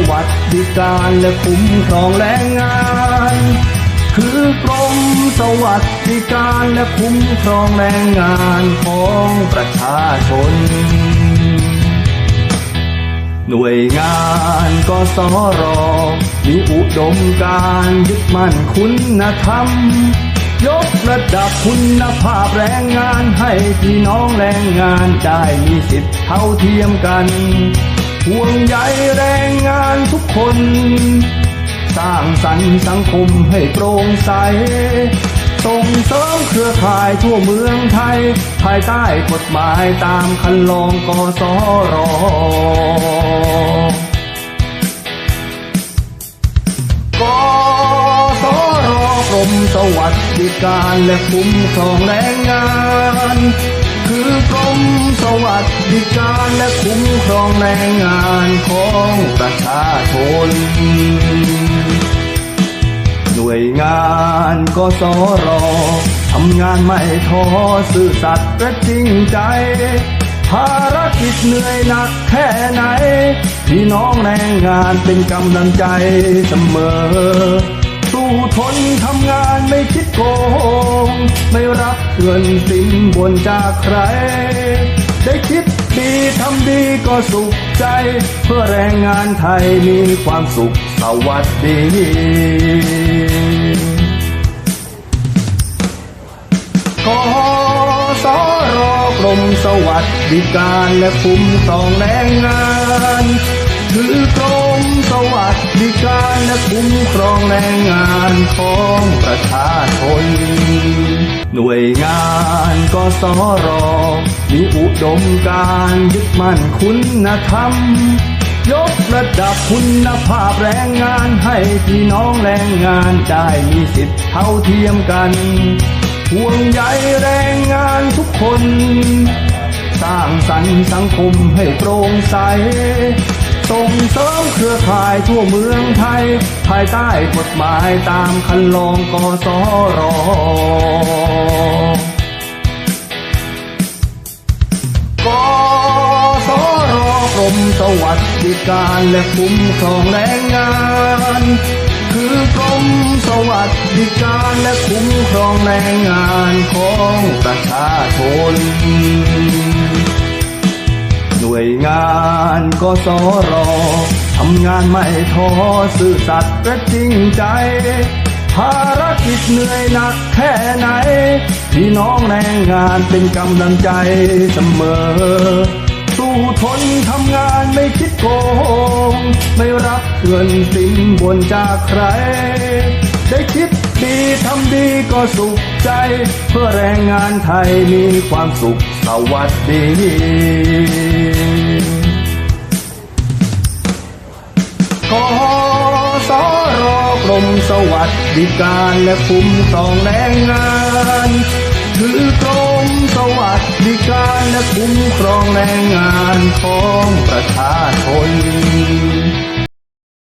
สวัสดิการและคุ้มครองแรงงาน คือกรมสวัสดิการและคุ้มครองแรงงานของประชาชน หน่วยงานกสรมีอุดมการยึดมั่นคุณธรรมยกระดับคุณภาพแรงงานให้พี่น้องแรงงานได้มีสิทธิ์เท่าเทียมกัน ห่วงใยแรง คน สร้างสรรค์สังคมให้โปร่งใส ส่งเสริมเครือข่ายทั่วเมืองไทย ภายใต้กฎหมายตามคันลองกสรกสรกรมสวัสดิการและคุ้มครองแรงงาน คือกรมสวัสดิการและคุ้มครองแรงงานของประชาชน หน่วยงานกสรทำงานไม่ท้อซื่อสัตย์และจริงใจ ภารกิจเหนื่อยหนักแค่ไหน พี่น้องแรงงานเป็นกำลังใจเสมอสู้ทนทำงานไม่คิดโกง ไม่รับเงินสินบนจากใคร ได้คิดดีทำดีก็สุขใจ เพื่อแรงงานไทยมีความสุขสวัสดีกสรกรมสวัสดิการและคุ้มครองแรงงานคือกรมสวัสดิการและคุ้มครองแรงงานของประชาชน หน่วยงานกสรมีอุดมการยึดมั่นคุณธรรม ยกระดับคุณภาพแรงงานให้พี่น้องแรงงานได้มีสิทธิ์เท่าเทียมกันห่วงใยแรงงานทุกคน สร้างสรรค์สังคมให้โปร่งใส ส่งเสริมเครือข่ายทั่วเมืองไทย ภายใต้กฎหมายตามคันลองกสรกสรกรมสวัสดิการและคุ้มครองแรงงาน คือกรมสวัสดิการและคุ้มครองแรงงานของประชาชนานกสรทำงานไม่ท้อซื่อสัตย์และจริงใจ ภารกิจเหนื่อยหนักแค่ไหน พี่น้องแรงงานเป็นกำลังใจเสมอ สู้ทนทำงานไม่คิดโกง ไม่รับเงินสินบนจากใคร ได้คิดดีทำดีก็สุขใจ เพื่อแรงงานไทยมีความสุขสวัสดี กสรกรมสวัสดิการและคุ้มครองแรงงานถือกรมสวัสดิการและคุ้มครองแรงงานของประชาชน